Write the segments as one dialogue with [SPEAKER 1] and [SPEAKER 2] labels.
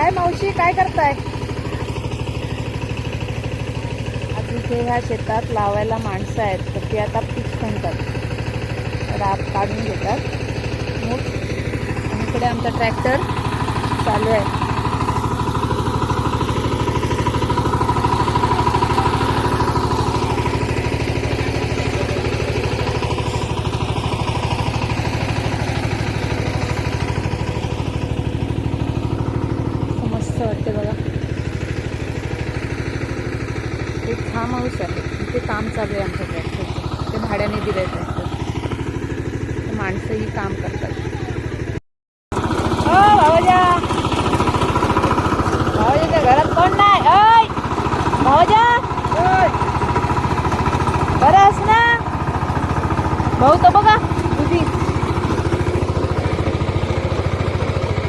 [SPEAKER 1] काय मावशी काय करताय? आज इथे ह्या शेतात लावायला माणसं आहेत तर ती आता पीक म्हणतात राब काढून घेतात. मग आणि इकडे आमचा ट्रॅक्टर चालू आहे मस्त वाटते बघा एक फार्म हाऊस आहे इथे काम चालू आहे आमच्या ट्रॅक्टरचं ते भाड्याने दिलं आहे ट्रॅक्टर माणसंही काम करतात. ओ भावाजा घरात कोण नाही? ओय भावाजा बरं ना? भाऊ तर बघा तुझी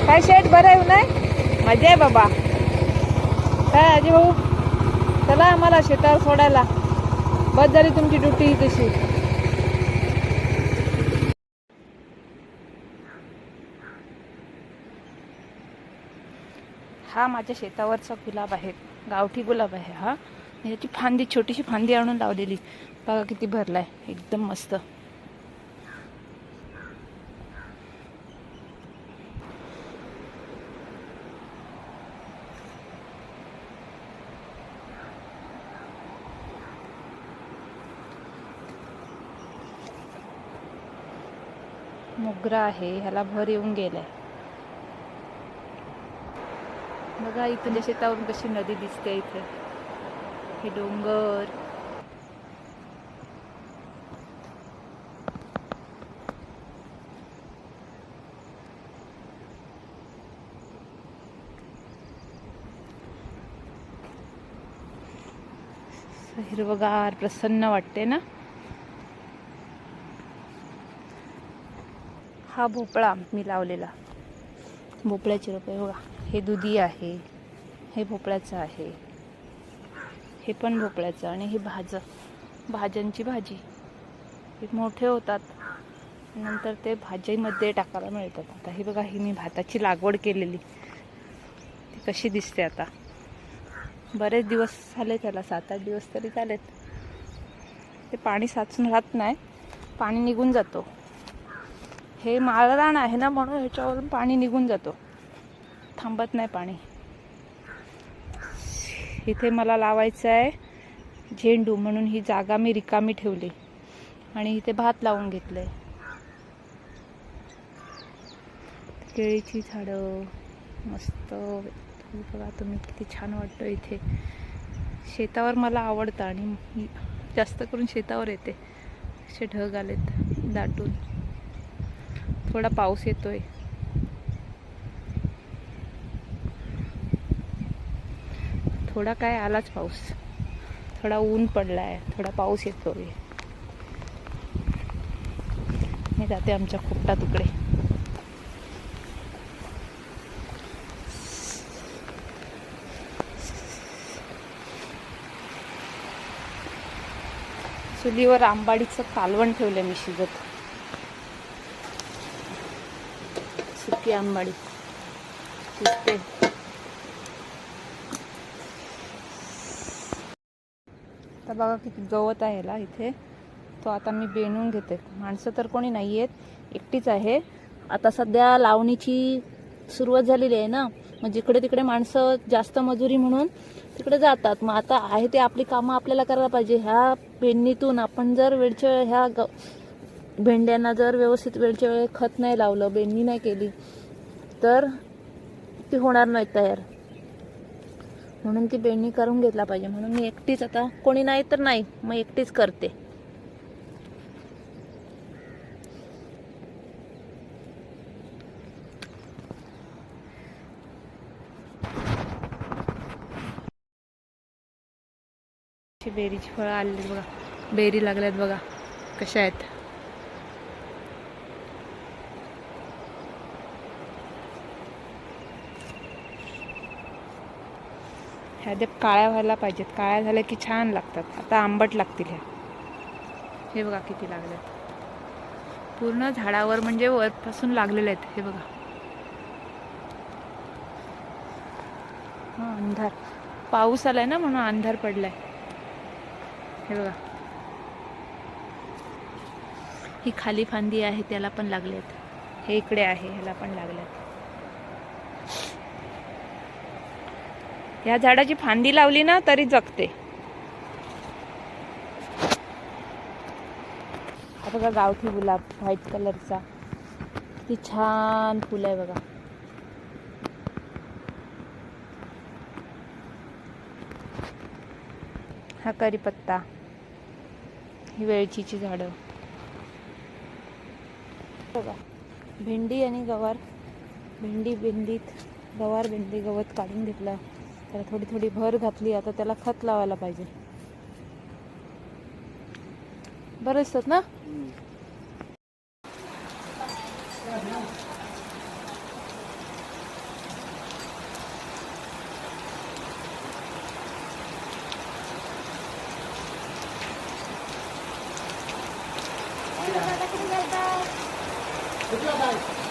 [SPEAKER 1] काय शेट बरं आहे नाही मजा आहे बाबा. काय आजी भाऊ? चला आम्हाला शेतावर सोडायला. बस झाली तुमची ड्युटी तशी. हा माझ्या शेतावरचा गुलाब आहे. गावठी गुलाब आहे हा. याची फांदी छोटीशी फांदी आणून लावलेली. बघा किती भरलाय. एकदम मस्त. मोगरा आहे ह्याला भर येऊन गेलाय. बघा इथून शेतावरून कशी नदी दिसते इथे. हे डोंगर. हिरवगार प्रसन्न वाटते ना? हा भोपळा मी लावलेला. भोपळ्याचे रोपे बघा. हे दुधी आहे हे भोपळ्याचं आहे हे पण भोपळ्याचं आणि हे भाजं भाज्यांची भाजी. हे मोठे होतात. नंतर ते भाजीमध्ये टाकायला मिळतात. आता हे बघा ही मी भाताची लागवड केलेली. ती कशी दिसते आता? बरेच दिवस झाले त्याला सात आठ दिवस तरी झालेत. ते पाणी साचून राहत नाही. पाणी निघून जातो. हे माळरान आहे ना म्हणून ह्याच्यावरून पाणी निघून जातो. थांबत नाही पाणी. इथे मला लावायचं आहे झेंडू म्हणून ही जागा मी रिकामी ठेवली. आणि इथे भात लावून घेतलंय. केळीची झाडं मस्त. बघा तुम्ही किती छान वाटतं इथे. शेतावर मला आवडतं आणि जास्त करून शेतावर येते. असे ढग आलेत दाटून. थोडा पाऊस येतोय. थोडा काय आलाच पाऊस. थोडा ऊन पडलाय थोडा पाऊस येतोय. मी जाते आमच्या खोपटा तुकडे. चुलीवर आंबाडीचं कालवण ठेवलं मी शिजत. सुकी आंबाडी. शिजते आता बघा किती गवत आहे याला इथे. तो आता मी बेणून घेते. माणसं तर कोणी नाही आहेत एकटीच आहे. आता सध्या लावणीची सुरुवात झालेली आहे ना. म्हणजे मग जिकडे तिकडे माणसं जास्त मजुरी म्हणून तिकडे जातात. मग आता आहे ते आपली कामं आपल्याला करायला पाहिजे. ह्या पेरणीतून आपण जर वेळच्या ह्या ग भेंड्यांना जर व्यवस्थित वेळच्या वेळी खत नाही लावलं बेंडी नाही केली तर ती होणार नाही तयार. म्हणून ती बेंडणी करून घेतला पाहिजे. म्हणून मी एकटीच आता कोणी नाही तर नाही मग एकटीच करते. बेरीची फळं आलेली बघा. बेरी लागल्यात बघा. कशा आहेत? ह्या ते काळ्या व्हायला पाहिजेत. काळ्या झाल्या की छान लागतात. आता आंबट लागतील ह्या. हे बघा किती लागल्यात पूर्ण झाडावर म्हणजे वरपासून लागलेले आहेत. हे बघा. हा अंधार. पाऊस आलाय ना म्हणून अंधार पडलाय. हे बघा. ही खाली फांदी आहे त्याला पण लागलेत. हे इकडे आहे ह्याला पण लागल्यात ह्या झाडाची फांदी लावली ना तरी जगते. हा बघा गावठी गुलाब व्हाईट कलरचा किती छान फुल आहे बघा. हा करीपत्ता. ही वेळचीची झाडं. बघा. भेंडी आणि गवार. भेंडी भेंडीत गवार भेंडी गवत काढून घेतलं. त्याला थोडी थोडी भर घातली आता त्याला खत लावायला पाहिजे. बरं असतात ना?
[SPEAKER 2] कुठला काय